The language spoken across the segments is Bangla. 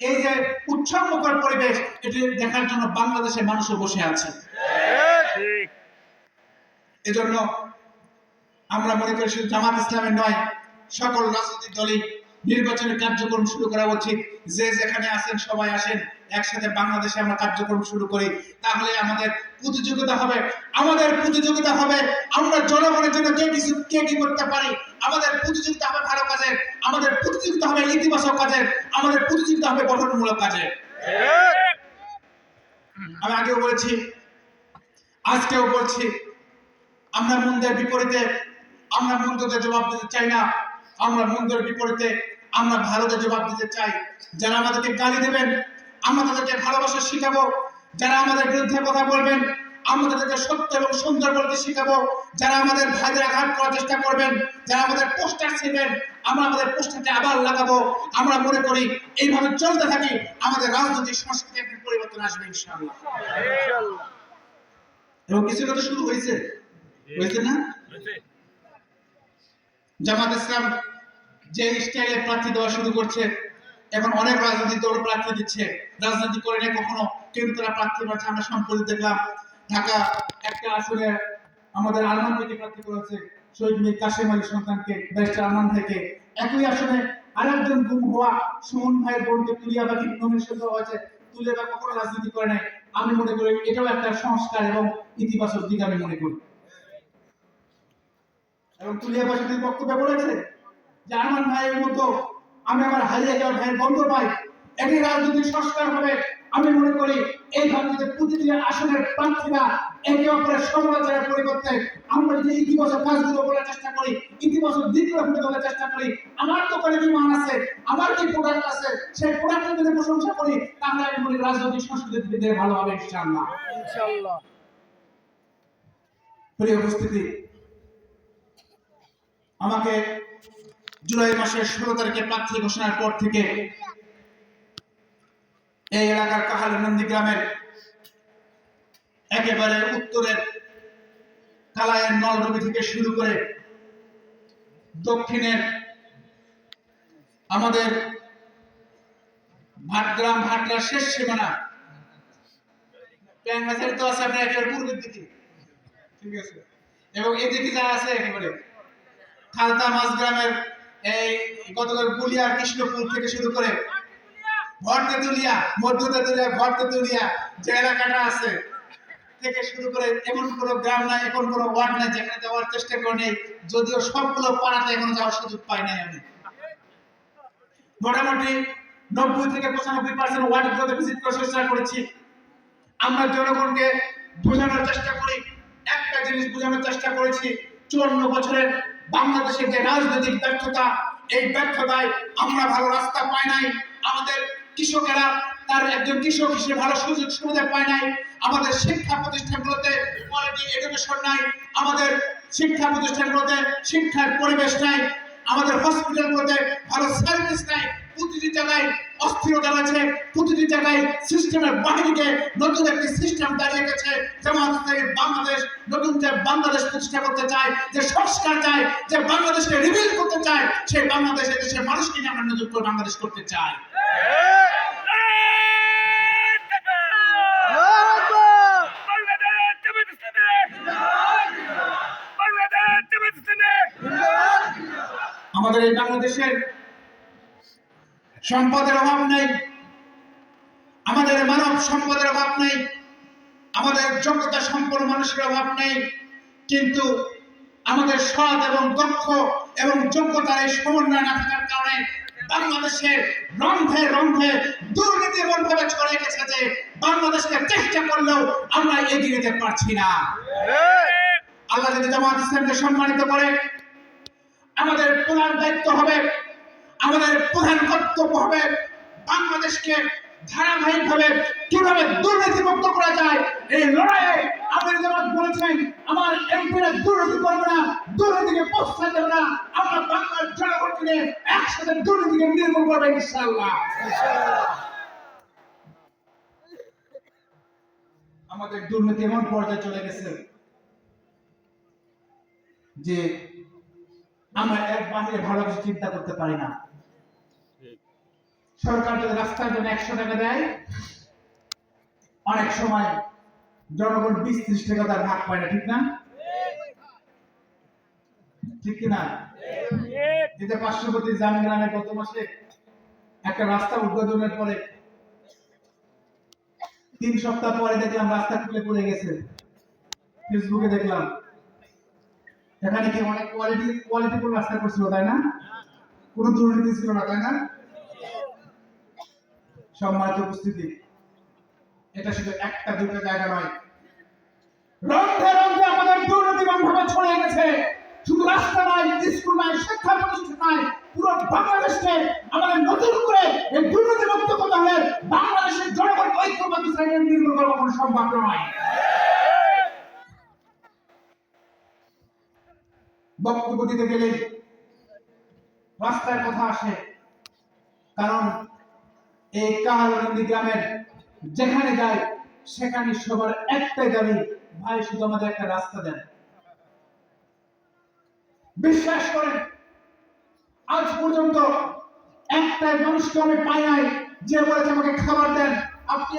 এই যে উৎসবমুখর পরিবেশ, এটি দেখার জন্য বাংলাদেশের মানুষও বসে আছে। এজন্য আমরা মনে করি শুধু জামাত ইসলামের নয়, সকল রাজনৈতিক দলই নির্বাচনের কার্যক্রম শুরু করা উচিত। যে যেখানে আছেন, সবাই আসেন। একসাথে বাংলাদেশে আমরা কার্যক্রম শুরু করি। তাহলে আমাদের প্রতিযোগিতা হবে। আমাদের প্রতিযোগিতা হবে। আমরা জনগণের জন্য কে কিছু, কে কি করতে পারি? আমাদের প্রতিযোগিতা হবে ভালো কাজের। আমাদের প্রতিযোগিতা হবে ইতিবাচক কাজের। আমাদের প্রতিযোগিতা হবে গঠনমূলক কাজের। আমি আগেও বলেছি, আজকেও বলছি, আমরা মন্দের বিপরীতে, আমরা মন্দদের জবাব দিতে চাই না। আমরা মন্দের বিপরীতে আমরা ভারতের জবাব দিতে চাই। যারা আমাদেরকে গালি দেবেন আমরা তাদেরকে ভালোবাসা শিখাবো। যারা আমাদের বিরুদ্ধে কথা বলবেন আমরা তাদেরকে সত্য এবং সুন্দর বলতে শিখাবো। যারা আমাদের ভাইদের আঘাত করার চেষ্টা করবেন যারা আমাদের পোস্টার ছিলেন আমরা আমাদের পোস্টারটা আবার লাগাবো। আমরা মনে করি এইভাবে চলতে থাকি আমাদের রাজনৈতিক সংস্কৃতি একদিন পরিবর্তন আসবে ইনশাআল্লাহ। এবং কিছুটা তো শুরু হয়েছে? হয়েছে না? জামাত ইসলাম যে স্টাইলে প্রার্থী দেওয়া শুরু করছে, এখন অনেক রাজনৈতিক দল প্রার্থী দিচ্ছে। রাজনীতি করে নেই কখনো কিন্তু তারা প্রার্থী পাচ্ছে আমরা সম্প্রতি দেখলাম ঢাকা একটা আসলে আমাদের আলমান থেকে প্রার্থী করেছে, শহীদ মীর কাশেম আলী সন্তানকে, ব্যারিস্টার আলমান থেকে একই আসনে আরেকজন গুম হওয়া সুমন ভাইয়ের বোনকে তুলিয়া বাকি নমিনেশন দেওয়া হয়েছে, তুলে বা কখনো রাজনীতি করে নাই। আমি মনে করি এটাও একটা সংস্কার এবং ইতিবাচক দিক আমি মনে করি। এবং তুলিয়া বাসী তিনি বক্তব্য বলেছে? যে আরমান ভাইয়ের মতো আমি আমার হারিয়ে যাওয়া ভাইয়ের বন্ধ পাই। এটি রাজনৈতিক সংস্কার হবে। আমি মনে করি এই ভারতীয় প্রতিটি আসনের প্রার্থীরা একে অপরের সমালোচনার পরিবর্তে আমরা যদি ইতিবাচক কাজগুলো বলার চেষ্টা করি ইতিবাচক দিকগুলো ফুটে তোলার চেষ্টা করি আমার দোকানে কি মান আছে আমার কি প্রোডাক্ট আছে সেই প্রোডাক্টের যদি প্রশংসা করি তাহলে আমি মনে রাজনৈতিক ধীরে ভালো হবে ইনশাআল্লাহ। ইনশাআল্লাহ। প্রিয় উপস্থিতি আমাকে জুলাই মাসের ষোলো তারিখে প্রার্থী ঘোষণার পর থেকে এই এলাকার কাহাল নন্দী গ্রামের একেবারে উত্তরের কালায়ের নলডুবি থেকে শুরু করে দক্ষিণের আমাদের ভাটগ্রাম ভাটলার শেষ সীমানা। প্যাংগাছাড়ি তো আছে, আপনার একেবারে পূর্বের দিকে। ঠিক আছে। এবং এদিকে যা আছে একেবারে। খালতা মাঝগ্রামের এই গতকাল গুলিয়া, কৃষ্ণপুর থেকে শুরু করে যে এলাকাটা আছে থেকে শুরু করে এমন কোনো গ্রাম নাই এখন কোনো ওয়ার্ড নাই যেখানে যাওয়ার চেষ্টা যদিও সবগুলো পাড়াতে এখন যাওয়ার সুযোগ পাই নাই আমি। মোটামুটি নব্বই থেকে পঁচানব্বই পার্সেন্ট ওয়ার্ডগুলোতে ভিজিট করার চেষ্টা করেছি। আমরা জনগণকে বোঝানোর চেষ্টা করি, একটা জিনিস বোঝানোর চেষ্টা করেছি, চুয়ান্ন বছরের বাংলাদেশের যে রাজনৈতিক ব্যর্থতা, এই ব্যর্থতায় আমরা ভালো রাস্তা পাই নাই। আমাদের কৃষকেরা তার একজন কৃষক হিসেবে ভালো সুযোগ সুবিধা পায় নাই। আমাদের শিক্ষা প্রতিষ্ঠানগুলোতে কোয়ালিটি এডুকেশন নাই। আমাদের শিক্ষা প্রতিষ্ঠানগুলোতে শিক্ষার পরিবেশ নাই। আমাদের হসপিটালগুলোতে ভালো সার্ভিস নাই। প্রতিটি জায়গায় অস্থিরতা রয়েছে, প্রতিটি জায়গায় সিস্টেমের বাহিনীকে নতুন একটি সিস্টেম দাঁড়িয়ে গেছে। জামাত ইসলামী বাংলাদেশ নতুন যে বাংলাদেশ প্রতিষ্ঠা করতে চায়, যে সংস্কার চায়, যে বাংলাদেশকে রিভিল করতে চায়, সেই বাংলাদেশ দেশের মানুষকে নিয়ে আমরা নতুন করে বাংলাদেশ করতে চাই। আমাদের এই বাংলাদেশের সম্পদের অভাব নেই। আমাদের মানব সম্পদের অভাব নেই। আমাদের যোগ্যতা সম্পন্ন মানুষের অভাব নেই। কিন্তু আমাদের সৎ এবং দক্ষ এবং যোগ্যতার এই সমন্বয় না থাকার কারণে বাংলাদেশের রন্ধে রন্ধে দুর্নীতি এমনভাবে ছড়িয়ে গেছে যে বাংলাদেশকে চেষ্টা করলেও আমরা এগিয়ে যেতে পারছি না। আল্লাহ যদি জামাত ইসলামকে সম্মানিত করে, আমাদের প্রধান দায়িত্ব হবে আমাদের প্রধান কর্তব্য হবে বাংলাদেশকে ধারাবাহিকভাবে কীভাবে দুর্নীতি মুক্ত করা যায়? এই লড়াইয়ে আপনি যেমন বলেছেন, আমার এমপিরা দুর্নীতি করবে না, দুর্নীতিকে প্রশ্রয় দেবে না। আমরা বাংলার জনগণকে নিয়ে একসাথে দুর্নীতিকে নির্মূল করব ইনশাল্লাহ আমাদের দুর্নীতি এমন পর্যায়ে চলে গেছে যে আমরা এক বাহিরে ভালো কিছু চিন্তা করতে পারি না। সরকার যদি রাস্তার জন্য একশো টাকা দেয়, অনেক সময় জনগণ বিশ ত্রিশ টাকা তার ভাগ পায় না, ঠিক না? ঠিক কিনা? এতে পার্শ্ববর্তী জামগ্রামে গত মাসে একটা রাস্তা উদ্বোধনের পরে তিন সপ্তাহ পরে দেখলাম রাস্তা খুলে পড়ে গেছে। ফেসবুকে দেখলাম। এখানে কি অনেক কোয়ালিটি কোয়ালিটিফুল রাস্তা করছিল, তাই না? কোনো দুর্নীতি ছিল না, তাই না? সম্মানিত উপস্থিতি। এটা শুধু একটা, দুটো জায়গা নয়। রন্ধে রন্ধে আমাদের দুর্নীতি ভাবে ছড়িয়ে গেছে। শুধু রাস্তা স্কুল শিক্ষা প্রতিষ্ঠান পুরো বাংলাদেশকে আমাদের নতুন করে এই দুর্নীতি মুক্ত করতে হলে বাংলাদেশের জনগণ ঐক্যবদ্ধ শ্রেণির নির্মূল করা কোনো সম্ভব নয় বক্তব্য দিতে গেলে রাস্তার কথা আসে। কারণ এই গ্রামের যেখানে সেখানে সবার একটাই দাবি, ভাই, শুধু আমাদের একটা রাস্তা দেন। বিশ্বাস করেন, আজ পর্যন্ত একটা মানুষকে আমি পাই নাই যে বলেছে আমাকে খাবার দেন। আপনি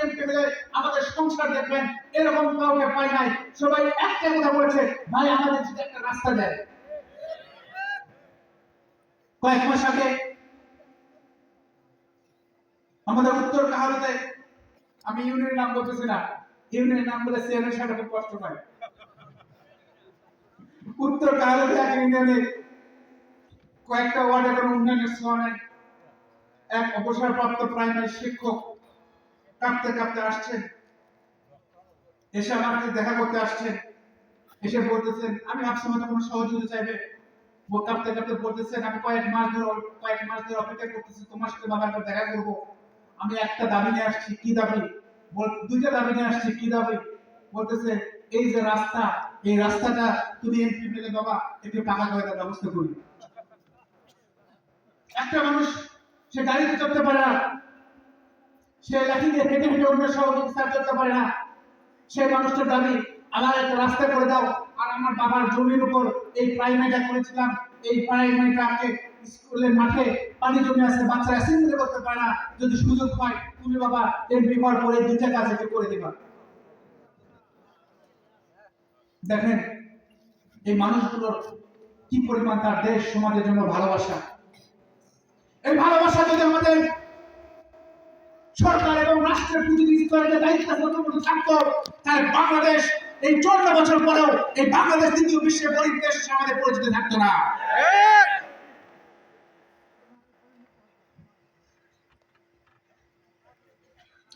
আমাদের সংসার দেখবেন, এরকম কাউকে পাই নাই। সবাই একটা কথা বলেছে, ভাই, আমাদের যদি একটা রাস্তা দেন। কয়েক মাস আগে আমাদের উত্তর কাহারতে? আমি ইউনিয়নের নাম বলতেছি না। ইউনিয়নের নাম বলে চেয়ারের সাথে কষ্ট পায় উত্তর কাহারতে এক ইউনিয়নে কয়েকটা ওয়ার্ডে কোনো উন্নয়নের সময় এক অবসরপ্রাপ্ত প্রাইমারি শিক্ষক কাঁপতে কাঁপতে আসছেন। এসে সাথে দেখা করতে আসছেন। এসে বলতেছেন, আমি ভাবছি হয়তো কোনো সহযোগিতা চাইবে। কাঁপতে কাঁপতে বলতেছেন, আমি কয়েক মাস ধরে, কয়েক মাস ধরে অপেক্ষা করতেছি, তোমার সাথে বাবা দেখা করব। আমি একটা দাবি নিয়ে আসছি, কি দাবি? দুইটা দাবি নিয়ে আসছি, কি দাবি? বলতেছে, এই যে রাস্তা, এই রাস্তাটা তুমি এমপি পেলে বাবা একটু টাকা করে দেওয়ার ব্যবস্থা করি। একটা মানুষ, সে গাড়িতে চড়তে পারে না। সে লাঠি দিয়ে হেঁটে হেঁটে অন্য সহযোগিতা করতে পারে না। সেই মানুষটার দাবি আমার একটা রাস্তা করে দাও। আর আমার বাবার জমির উপর এই প্রাইমারিটা করেছিলাম এই প্রাইমারিটাকে স্কুলের মাঠে পানি জমে আছে বাচ্চারা অ্যাসেম্বলি করতে পারে না। যদি সুযোগ হয়, তুমি বাবা এমপি হওয়ার পরে দুইটা কাজ একটু করে দিবা। দেখেন, এই মানুষগুলোর কি পরিমাণ তার দেশ, সমাজের জন্য ভালোবাসা। এই ভালোবাসা যদি আমাদের সরকার এবং রাষ্ট্রের প্রতিনিধি স্তরে দায়িত্ব থাকতো, তাহলে বাংলাদেশ এই চৌদ্দ বছর পরেও এই বাংলাদেশ দ্বিতীয় বিশ্বের গরিব দেশ আমাদের পরিচিত থাকতো না।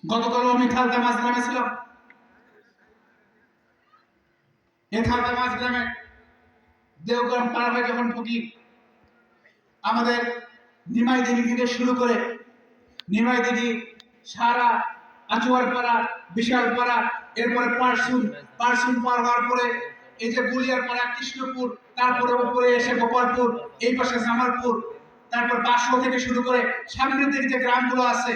গতকাল আমি খালতা মাছ গ্রামে ছিলাম। এই খালতা মাছ গ্রামে দেওগ্রাম হয়ে যখন ঢুকি, আমাদের নিমাই দিদি থেকে শুরু করে নিমাই দিদি সারা আচুয়ার পাড়া, বিশাল পাড়া, এরপরে পারসুন পারসুন পার হওয়ার পরে এই যে গুলিয়ার পাড়া, কৃষ্ণপুর, তারপরে উপরে এসে গোপালপুর, এই পাশে জামালপুর, তারপর বাসো থেকে শুরু করে সামনের দিকে যে গ্রামগুলো আছে,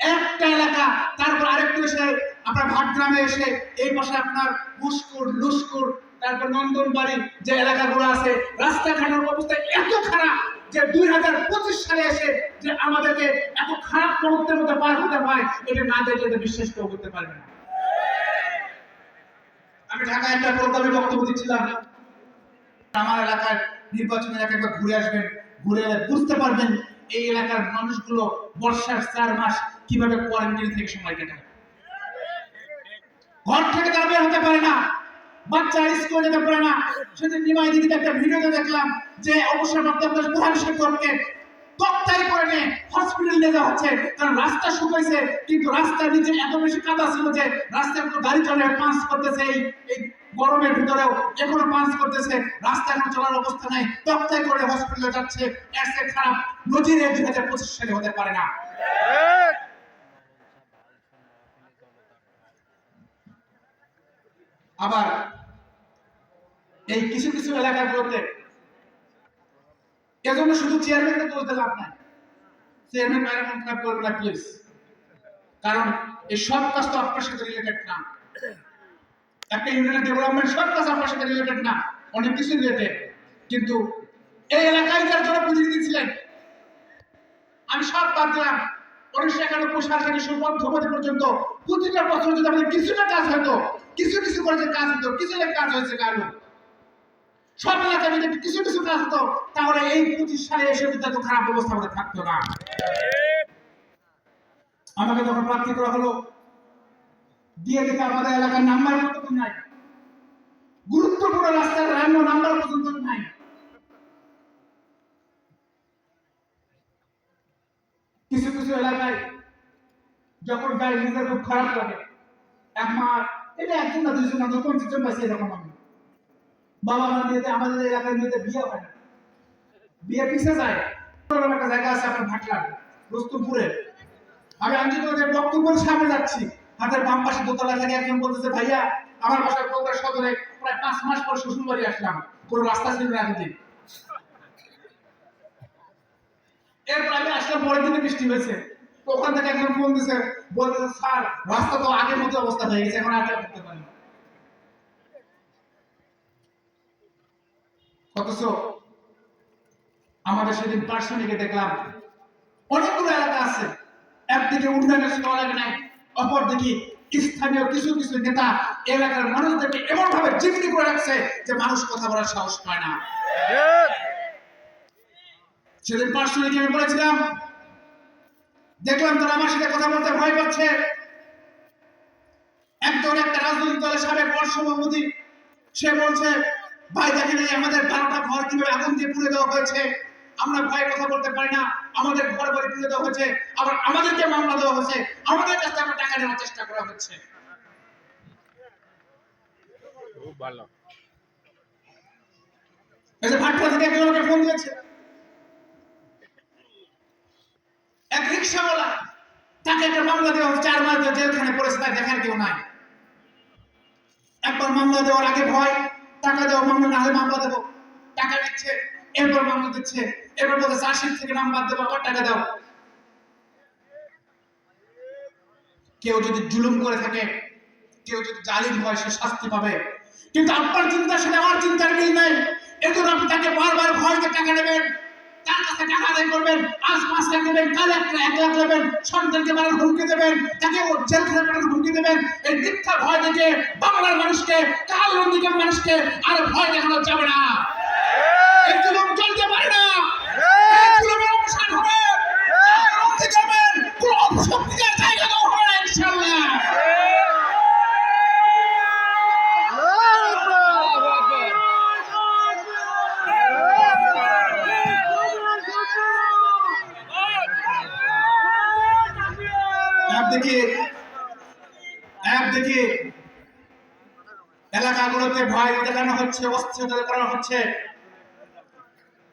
একটা এলাকা, তারপর আরেকটু এসে আপনার ভাটগ্রামে এসে এই পাশে আপনার মুস্কুর লুস্কুর তারপর নন্দনবাড়ি যে এলাকাগুলো আছে, রাস্তাঘাটের অবস্থা এত খারাপ যে দুই হাজার পঁচিশ সালে এসে যে আমাদেরকে এত খারাপ মুহূর্তের মধ্যে পার হতে হয়, এটা না দেখলে তো বিশ্বাস কেউ করতে পারবে না। আমি ঢাকায় একটা প্রোগ্রামে বক্তব্য দিচ্ছিলাম। আমার এলাকার নির্বাচনী এলাকা একবার ঘুরে আসবেন, ঘুরে এলে বুঝতে পারবেন এই এলাকার মানুষগুলো বর্ষার চার মাস কীভাবে কোয়ারেন্টাইন থেকে সময় কাটায়। ঘর থেকে তারা বের হতে পারে না। বাচ্চা স্কুলে যেতে পারে না। সেদিন নিমাই দিদিতে একটা ভিডিওতে দেখলাম যে অবসরপ্রাপ্ত একটা প্রধান শিক্ষককে তক্তাই করে নিয়ে হসপিটাল নিয়ে যাওয়া হচ্ছে। কারণ রাস্তা শুকাইছে, কিন্তু রাস্তার নিচে এত বেশি কাদা ছিল যে রাস্তায় কোনো গাড়ি চলে পাঁচ করতেছে এই এই গরমের ভিতরেও। এখনও পাঁচ করতেছে। রাস্তা এখন চলার অবস্থা নাই। তক্তাই করে হসপিটালে যাচ্ছে। চেয়ে খারাপ নজিরে দুই হাজার পঁচিশ সালে হতে পারে না। আবার এই কিছু কিছু এলাকাগুলোতে এজন্য শুধু চেয়ারম্যানকে বলতে লাভ নাই। চেয়ারম্যান বাইরে মন খারাপ করবে না প্লিজ কারণ এই সব কাজ তো আপনার সাথে রিলেটেড না। একটা ইউনিয়নের ডেভেলপমেন্ট সব কাজ আপনার সাথে রিলেটেড না। অনেক কিছু রিলেটেড কিন্তু এই এলাকায় যার জন্য প্রতিনিধি ছিলেন আমি সব বাদ দিলাম। উনিশশো একানব্বই সাল থেকে শুরু মধ্যবর্তী পর্যন্ত প্রতিটা বছর যদি আমাদের কিছুটা কাজ হতো, কিছু কিছু করে কাজ হতো কিছু কাজ হয়েছে কারণ সব এলাকায় যদি কিছু কিছু কাজ হতো, তাহলে এই পঁচিশ সালে এসে কিন্তু খারাপ অবস্থা আমাদের থাকতো না। আমাকে যখন প্রার্থী করা হলো, দিয়ে দিতে আমাদের এলাকার নাম্বার পর্যন্ত নাই। গুরুত্বপূর্ণ রাস্তার রান্না নাম্বার পর্যন্ত নাই। কিছু কিছু এলাকায় যখন গাড়ি নিজের খুব খারাপ লাগে একমার এটা একজন না দুইজন না পঞ্চাশ জন এরকম বাবা মা আমাদের এলাকার বিয়ে হয় না। বিয়ে পিছে যায়। একটা জায়গা আছে আপনার আমি বক্তব্যের সামনে যাচ্ছি হাতের বাম পাশে দোতলা থেকে একজন বলতেছে, ভাইয়া, আমার কলকাতা সদরে প্রায় পাঁচ মাস পর শ্বশুর বাড়ি আসলাম। কোন রাস্তা ছিল না এতদিন এরপর আমি আসলাম, পরের দিনে বৃষ্টি হয়েছে। ওখান থেকে একজন ফোন দিছে, বলতেছে, স্যার, রাস্তা তো আগের মতো অবস্থা হয়ে গেছে, এখন আর করতে পারি না।" অথচ আমাদের সেদিন পার্সোনিকে দেখলাম। অনেকগুলো এলাকা আছে। একদিকে উন্নয়নের স্থল নাই, অপরদিকে স্থানীয় কিছু কিছু নেতা এলাকার মানুষদেরকে এমন ভাবে জিম্মি করে রাখছে যে মানুষ কথা বলার সাহস পায় না। সেদিন পার্সোনালি আমি বলেছিলাম, দেখলাম তারা আমার সাথে কথা বলতে ভয় পাচ্ছে। একজন একটা রাজনৈতিক দলের সাবেক বর্ষমন্ত্রী সে বলছে ভাই দেখেন এই আমাদের বারোটা ঘর কীভাবে আগুন দিয়ে পুড়ে দেওয়া হয়েছে। আমরা ভয়ে কথা বলতে পারি না আমাদের ঘর বাড়ি পুড়ে দেওয়া হয়েছে আবার আমাদেরকে মামলা দেওয়া হয়েছে আমাদের কাছে আমরা টাকা নেওয়ার চেষ্টা করা হচ্ছে। খুব ভালো। এই যে থেকে একজন আমাকে ফোন দিয়েছে। এক রিক্সাওয়ালা তাকে একটা মামলা দেওয়া হচ্ছে চার মাস জেলখানে পড়েছে তার দেখার কেউ নাই। একবার মামলা দেওয়ার আগে ভয় টাকা দেওয়া মামলা না হলে মামলা দেবো। টাকা দিচ্ছে, এরপর মামলা দিচ্ছে। এরপর বলতে চাষির থেকে নাম বাদ দেবো আবার টাকা দাও। কেউ যদি জুলুম করে থাকে, কেউ যদি জালিম হয়, সে শাস্তি পাবে। কিন্তু আপনার চিন্তার সাথে আমার চিন্তার মিল নেই। এজন্য আপনি তাকে বারবার ভয়কে টাকা টাকা আদায় করবেন, পাঁচ লাখ দেবেন কাল এক এক লাখ দেবেন, সন্তানকে মারার দেবেন এই মিথ্যা ভয় দেখে বাংলার মানুষকে কাল মন্দিরের মানুষকে আর ভয় দেখানো যাবে না। এই জুলুম চলতে পারে না। এই জুলুমের অবসান হবে। অপশক্তিকার জায়গা দেওয়া হবে না ইনশাআল্লাহ একদিকে একদিকে এলাকাগুলোতে ভয় দেখানো হচ্ছে, অস্থিরতা দেখানো হচ্ছে।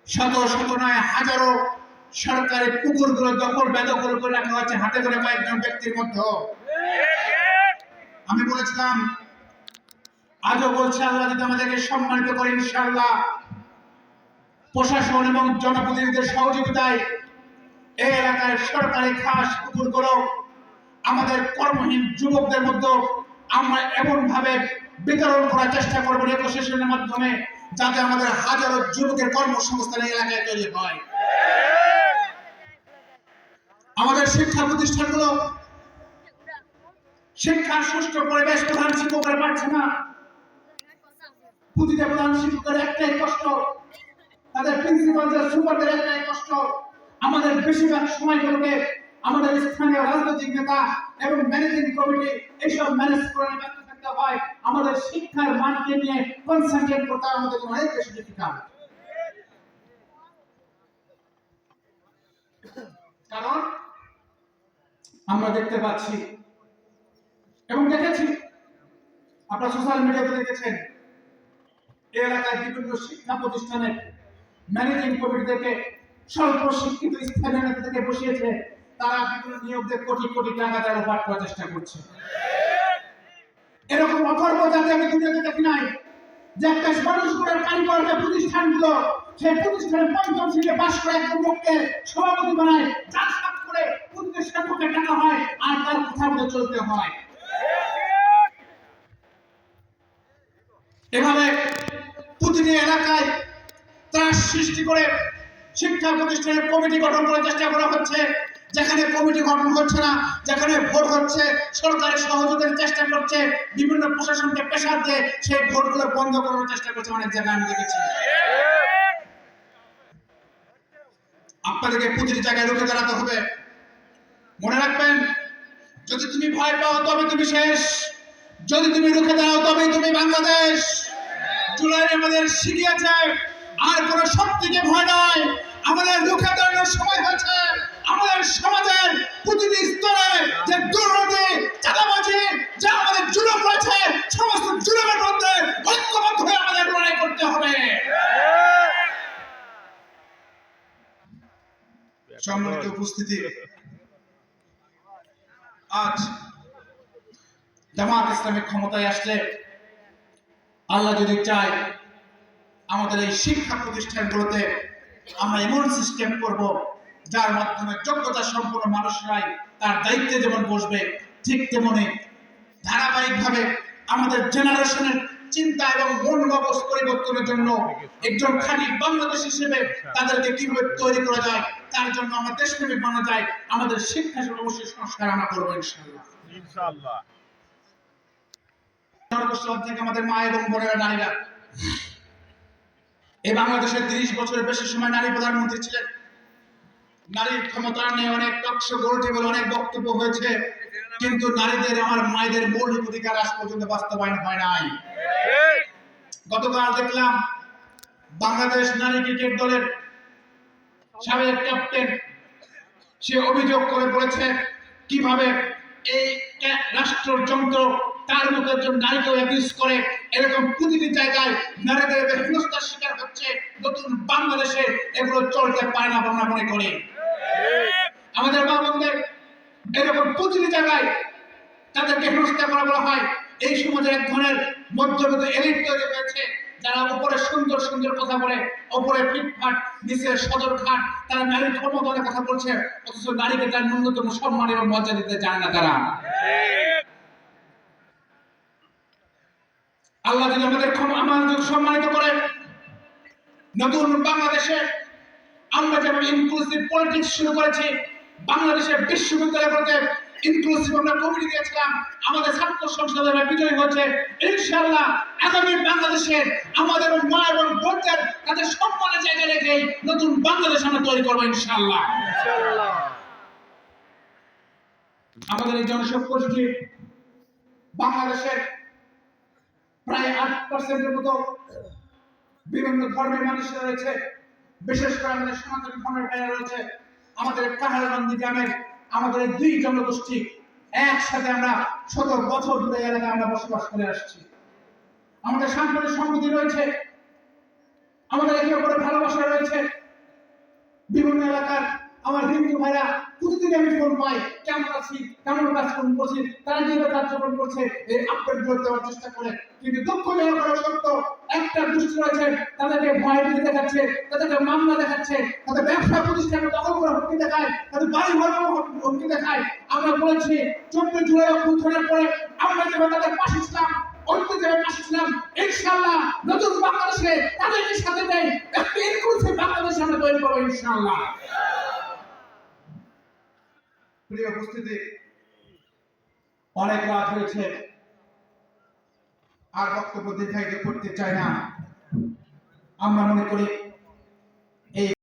শত শত নয়, হাজারো সরকারি পুকুরগুলো দখল বেদখল করে রাখা হচ্ছে হাতে করে কয়েকজন ব্যক্তির মধ্যে আমি বলেছিলাম, আজও বলছে, আল্লাহ যদি আমাদেরকে সম্মানিত করে, ইনশাআল্লাহ প্রশাসন এবং জনপ্রতিনিধিদের সহযোগিতায় এই এলাকায় সরকারি খাস পুকুরগুলো আমাদের কর্মহীন যুবকদের মধ্যে আমরা এমন ভাবে বিতরণ করার চেষ্টা করব নেগোসিয়েশনের মাধ্যমে, যাতে আমাদের হাজারো যুবকের কর্মসংস্থান এলাকায় তৈরি হয়। আমাদের শিক্ষা প্রতিষ্ঠানগুলো শিক্ষার সুষ্ঠু পরিবেশ প্রধান শিক্ষকের পাচ্ছে না প্রতিটা প্রধান শিক্ষকের একটাই কষ্ট, তাদের প্রিন্সিপালদের সুপারদের একটাই কষ্ট, আমাদের বেশিরভাগ সময়গুলোকে আমাদের স্থানীয় রাজনৈতিক নেতা এবং ম্যানেজিং কমিটি এইসব ম্যানেজ করে থাকতে হয়। আমাদের শিক্ষার মানকে নিয়ে কনসেন্ট্রেট করতে আমাদের অনেক বেশি ডিফিকাল্ট কারণ আমরা দেখতে পাচ্ছি এবং দেখেছি, আপনারা সোশ্যাল মিডিয়াতে দেখেছেন এই এলাকায় বিভিন্ন শিক্ষা প্রতিষ্ঠানের ম্যানেজিং কমিটি থেকে স্বল্প শিক্ষিত স্থানীয় নেতা থেকে বসিয়েছে। তারা বিভিন্ন নিয়োগদের কোটি কোটি টাকা দেওয়ার অফার করার চেষ্টা করছে। এরকম অথর্ব যাতে আমি দুনিয়াতে দেখি নাই যে একটা মানুষগুলোর কারিগর যে প্রতিষ্ঠানগুলো সেই প্রতিষ্ঠানের পঞ্চম শ্রেণীতে পাশ করে একজন লোককে সভাপতি বানায়, যার সাত করে প্রতিষ্ঠান পক্ষে টাকা হয় আর তার কথা মতো চলতে হয়। এভাবে প্রতিটি এলাকায় ত্রাস সৃষ্টি করে শিক্ষা প্রতিষ্ঠানের কমিটি গঠন করার চেষ্টা করা হচ্ছে। যেখানে কমিটি গঠন হচ্ছে না, যেখানে ভোট হচ্ছে, সরকারের সহযোগিতার চেষ্টা করছে, বিভিন্ন প্রশাসনকে পেশা দিয়ে সেই ভোটগুলো বন্ধ করার চেষ্টা করছে অনেক জায়গায় আমি দেখেছি। আপনাদেরকে প্রতিটি জায়গায় রুখে দাঁড়াতে হবে। মনে রাখবেন, যদি তুমি ভয় পাও তবে তুমি শেষ। যদি তুমি রুখে দাঁড়াও তবে তুমি বাংলাদেশ। জুলাই আমাদের শিখিয়েছে, আর কোন শক্তিকে ভয় নয়, আমাদের রুখে দাঁড়ানোর সময় হয়েছে। আমাদের সমাজের প্রতিটি স্তরে যে দুর্নীতি, চাঁদাবাজি, যা আমাদের জুলুম রয়েছে, সমস্ত জুলুমের মধ্যে ঐক্যবদ্ধ হয়ে আমাদের লড়াই করতে হবে। সম্মানিত উপস্থিতি, আজ জামাত ইসলামিক ক্ষমতায় আসলে আল্লাহ যদি চায়, আমাদের এই শিক্ষা প্রতিষ্ঠানগুলোতে আমরা এমন সিস্টেম করব যার মাধ্যমে যোগ্যতা সম্পন্ন মানুষরাই তার দায়িত্বে যেমন বসবে ঠিক তেমনি ধারাবাহিকভাবে আমাদের জেনারেশনের চিন্তা এবং মন মগজ পরিবর্তনের জন্য একজন খাঁটি বাংলাদেশ হিসেবে তাদেরকে কীভাবে তৈরি করা যায় তার জন্য আমরা দেশপ্রেমিক বানানো যায় আমাদের শিক্ষা অবশ্যই সংস্কার আমরা করব ইনশাআল্লাহ। থেকে আমাদের মা এবং বোনেরা নারীরা এই বাংলাদেশের তিরিশ বছরের বেশি সময় নারী প্রধানমন্ত্রী ছিলেন। নারীর ক্ষমতা নিয়ে অনেক টকশো গোল টেবিল অনেক বক্তব্য হয়েছে। কিন্তু নারীদের আমার মায়েদের মৌলিক অধিকার আজ পর্যন্ত বাস্তবায়ন হয় নাই। গতকাল দেখলাম বাংলাদেশ নারী ক্রিকেট দলের সাবেক ক্যাপ্টেন সে অভিযোগ করে বলেছে কীভাবে এই কে- রাষ্ট্রযন্ত্র তার মতো একজন নারীকে অ্যাবিউজ করে? এরকম প্রতিটি জায়গায় নারীদের হেনস্থার শিকার হচ্ছে। নতুন বাংলাদেশে এগুলো চলতে পারে না আমরা মনে করি। আমাদের মা বোনদের এরকম প্রতিটি জায়গায় তাদেরকে হেনস্থা করা বলা হয়। এই সমাজে এক ধরনের মধ্যবিত্ত এলিট তৈরি হয়েছে, যারা উপরে সুন্দর সুন্দর কথা বলে, উপরে ফিটফাট, নিচে সদর খাট তারা নারীর ক্ষমতার কথা বলছে, অথচ নারীকে তার ন্যূনতম সম্মান এবং মর্যাদা দিতে জানে না তারা। আল্লাহ যদি আমাদের ক্ষম- সম্মানিত করে, নতুন বাংলাদেশে আমরা যেমন ইনক্লুসিভ পলিটিক্স শুরু করেছি, বাংলাদেশের বিশ্ববিদ্যালয়গুলোতে ইনক্লুসিভ আমরা কমিটি দিয়েছিলাম, আমাদের ছাত্র সংসদের বিজয়ী হচ্ছে ইনশাআল্লাহ আগামী বাংলাদেশে আমাদের মা এবং বোনদের তাদের সম্মানের জায়গায় রেখে নতুন বাংলাদেশ আমরা তৈরি করব ইনশাআল্লাহ। আমাদের এই জনসংখ্যা বাংলাদেশের প্রায় আট পার্সেন্টের মতো বিভিন্ন ধর্মের মানুষরা রয়েছে। বিশেষ করে আমাদের সনাতন ধর্মের ভাইরা রয়েছে আমাদের কাহারবন্দি গ্রামের আমাদের দুই জনগোষ্ঠী একসাথে আমরা শত বছর ধরে এলাকায় আমরা বসবাস করে আসছি। আমাদের সাংগঠনিক সংগতি রয়েছে, আমাদের একে অপরের ভালোবাসা রয়েছে। বিভিন্ন এলাকার আমার হিন্দু ভাইরা প্রতিদিন আমি ফোন পাই, কেমন আছি, কেমন কাজ কোন করছি, তারা যেভাবে কার্যক্রম করছে, এই আপডেট দেওয়ার চেষ্টা করে। কিন্তু দুঃখজনক সত্য একটা দুষ্টি রয়েছে, তাদেরকে ভয় ভীতি দেখাচ্ছে, তাদেরকে মামলা দেখাচ্ছে, তাদের ব্যবসা প্রতিষ্ঠানে দখল করে হুমকি দেখায়, তাদের বাড়ি ঘর হুমকি দেখায়। আমরা বলেছি চোদ্দ জুলাই অভ্যুত্থানের পরে আমরা যেভাবে তাদের পাশে ছিলাম অনেক রাত হয়েছে। আর বক্তব্য দীর্ঘায়িত করতে চাই না। আমরা মনে করি